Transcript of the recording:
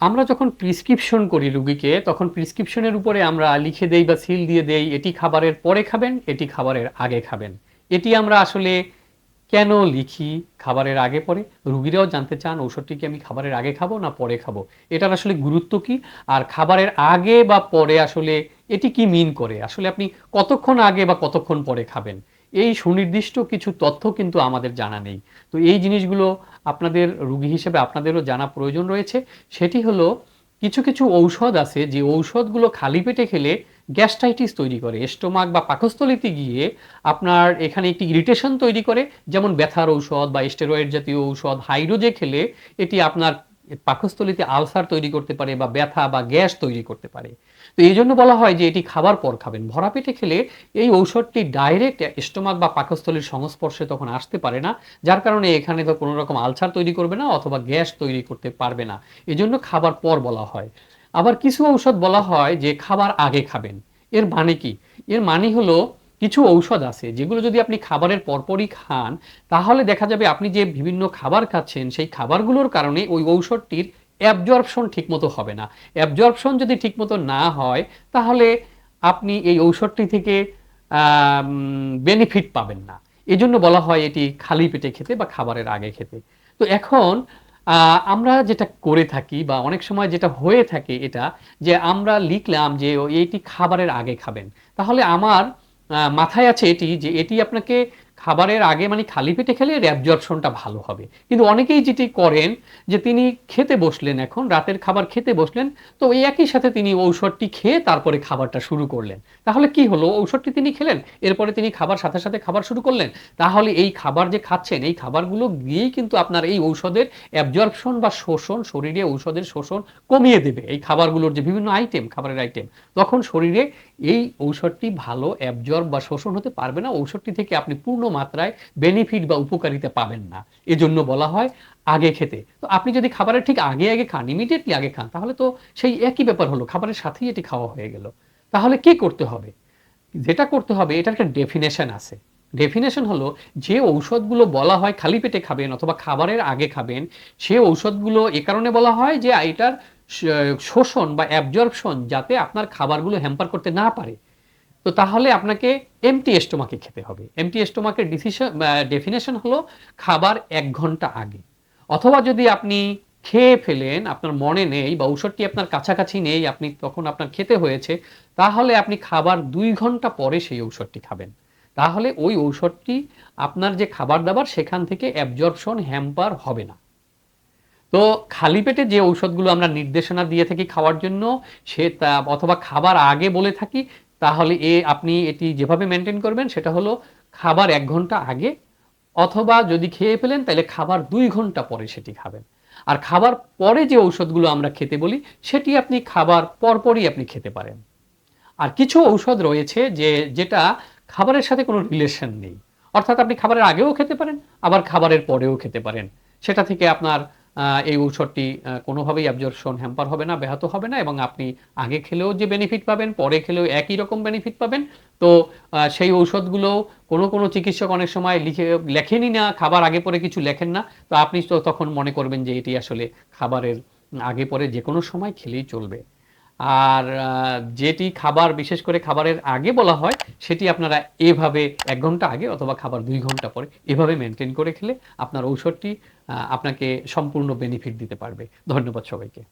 আমরা যখন প্রিসক্রিপশন করি রুগীকে, তখন প্রিসক্রিপশনের উপরে আমরা লিখে দেই বা সিল দিয়ে দেই, এটি খাবারের পরে খাবেন, এটি খাবারের আগে খাবেন। এটি আমরা আসলে কেন লিখি খাবারের আগে পরে? রুগীরাও জানতে চান, ঔষধটি কি আমি খাবারের আগে খাব না পরে খাব? এটার আসলে গুরুত্ব কি? আর খাবারের আগে বা পরে আসলে এটি কি মিন করে? আসলে আপনি কতক্ষণ আগে বা কতক্ষণ পরে খাবেন? এই সুনির্দিষ্ট কিছু তথ্য কিন্তু আমাদের জানা নেই। তো এই জিনিসগুলো আপনাদের রুগী হিসেবে আপনাদেরও জানা প্রয়োজন রয়েছে। সেটি হলো, কিছু কিছু ঔষধ আছে যে ঔষধগুলো খালি পেটে খেলে গ্যাস্ট্রাইটিস তৈরি করে। স্টোমাক বা পাকস্থলিতে গিয়ে আপনার এখানে একটি ইরিটেশন তৈরি করে, যেমন ব্যথার ঔষধ বা স্টেরয়েড জাতীয় ঔষধ, হাইড্রোজে খেলে এটি আপনার পাকস্থলিতে আলসার তৈরি করতে পারে বা ব্যথা বা গ্যাস তৈরি করতে পারে। তো এই জন্য বলা হয় যে এটি খাবার পর খাবেন। ভরা পেটে খেলে এই ঔষধটি ডাইরেক্ট স্টোমাক বা পাকস্থলীর সংস্পর্শে তখন আসতে পারে না। যার কারণে এখানে তো কোনো রকম আলসার তৈরি করবে না অথবা গ্যাস তৈরি করতে পারবে না। এজন্য খাবার পর বলা হয়। আবার কিছু ঔষধ বলা হয় যে খাবার আগে খাবেন। এর মানে কি? এর মানে হলো কিছু ঔষধ আছে, যেগুলো যদি আপনি খাবারের পরপরই খান, তাহলে দেখা যাবে আপনি যে বিভিন্ন খাবার খাচ্ছেন, সেই খাবারগুলোর কারণে ওই ঔষধটির অ্যাবজর্পশন ঠিকমতো হবে না। অ্যাবজর্পশন যদি ঠিকমতো না হয়, তাহলে আপনি এই ঔষধটি থেকে বেনিফিট পাবেন না। এজন্য বলা হয় এটি খালি পেটে খেতে বা খাবারের আগে খেতে। তো এখন আমরা যেটা করে থাকি বা অনেক সময় যেটা হয়ে থাকে এটা, যে আমরা লিখলাম যে ও এইটি খাবারের আগে খাবেন। তাহলে আমার মাথায় আছে এটি যে এটি আপনাকে খাবারের আগে মানে খালি পেটে খেলে অ্যাবজর্পশনটা ভালো হবে। কিন্তু অনেকেই যেটি করেন যে তিনি খেতে বসলেন এখন, রাতের খাবার খেতে বসলেন, তো ওই একই সাথে তিনি ঔষধটি খেয়ে তারপরে খাবারটা শুরু করলেন। তাহলে কি হলো? ঔষধটি তিনি খেলেন, এরপরে তিনি খাবার, সাথে সাথে খাবার শুরু করলেন। তাহলে এই খাবার যে খাচ্ছেন, এই খাবারগুলো গিয়েই কিন্তু আপনার এই ঔষধের অ্যাবজর্পশন বা শোষণ, শরীরে ঔষধের শোষণ কমিয়ে দেবে। এই খাবারগুলোর যে বিভিন্ন আইটেম খাবারের আইটেম তখন শরীরে এই ঔষধটি ভালো অ্যাবজর্ব বা শোষণ হতে পারবে না। ঔষধটি থেকে আপনি পূর্ণ মাত্রায় বেনিফিট বা উপকারিতা পাবেন না। এজন্য বলা হয় আগে খেতে। তো আপনি যদি খাবারের ঠিক আগে আগে খান ইমিডিয়েটলি আগে খান, তাহলে তো সেই একই ব্যাপার হলো, খাবারের সাথেই এটি খাওয়া হয়ে গেল। তাহলে কি করতে হবে? যেটা করতে হবে, এটার একটা ডেফিনেশন আছে। ডেফিনেশন হলো যে ঔষধগুলো বলা হয় খালি পেটে খাবেন অথবা খাবারের আগে খাবেন, সে ঔষধগুলো এ কারণে বলা হয় যে এটার শোষণ বা অ্যাবজর্পশন যাতে আপনার খাবারগুলো হ্যাম্পার করতে না পারে। তো তাহলে আপনাকে এমটি এস্টোমাকে খেতে হবে। এমটি এস্টোমাকের ডিসিশন ডেফিনেশন হলো খাবার এক ঘণ্টা আগে। অথবা যদি আপনি খেয়ে ফেলেন, আপনার মনে নেই বা ঔষধটি আপনার কাছাকাছি নেই, আপনি তখন আপনার খেতে হয়েছে, তাহলে আপনি খাবার দুই ঘণ্টা পরে সেই ঔষধটি খাবেন। তাহলে ওই ঔষধটি আপনার যে খাবার দাবার, সেখান থেকে অ্যাবজর্পশন হ্যাম্পার হবে না। তো খালি পেটে যে ঔষধগুলো আমরা নির্দেশনা দিয়ে থাকি খাওয়ার জন্য, সে অথবা খাবার আগে বলে থাকি তাহলে এ আপনি এটি যেভাবে মেনটেন করবেন, সেটা হলো খাবার এক ঘণ্টা আগে, অথবা যদি খেয়ে ফেলেন, তাহলে খাবার দুই ঘণ্টা পরে সেটি খাবেন। আর খাবার পরে যে ঔষধগুলো আমরা খেতে বলি, সেটি আপনি খাবার পরপরই আপনি খেতে পারেন। আর কিছু ঔষধ রয়েছে যে, যেটা খাবারের সাথে কোনো রিলেশন নেই। অর্থাৎ আপনি খাবারের আগেও খেতে পারেন, আবার খাবারের পরেও খেতে পারেন। সেটা থেকে আপনার এই ঔষধটি কোনোভাবেই অ্যাবজর্পশন হ্যাম্পার হবে না, ব্যাহত হবে না এবং আপনি আগে খেলেও যে বেনিফিট পাবেন, পরে খেলেও একই রকম বেনিফিট পাবেন। তো সেই ঔষধগুলো কোনো কোনো চিকিৎসক অনেক সময় লিখে লেখেনই না, খাবার আগে পরে কিছু লেখেন না। তো আপনি তো তখন মনে করবেন যে এটি আসলে খাবারের আগে পরে যে কোনো সময় খেলেই চলবে। আর যেটি খাবার, বিশেষ করে খাবারের আগে বলা হয়, সেটি আপনারা এভাবে এক ঘণ্টা আগে অথবা খাবার দুই ঘণ্টা পরে এভাবে মেনটেন করে খেলে আপনার ঔষধটি আপনাকে সম্পূর্ণ বেনিফিট দিতে পারবে। ধন্যবাদ সবাইকে।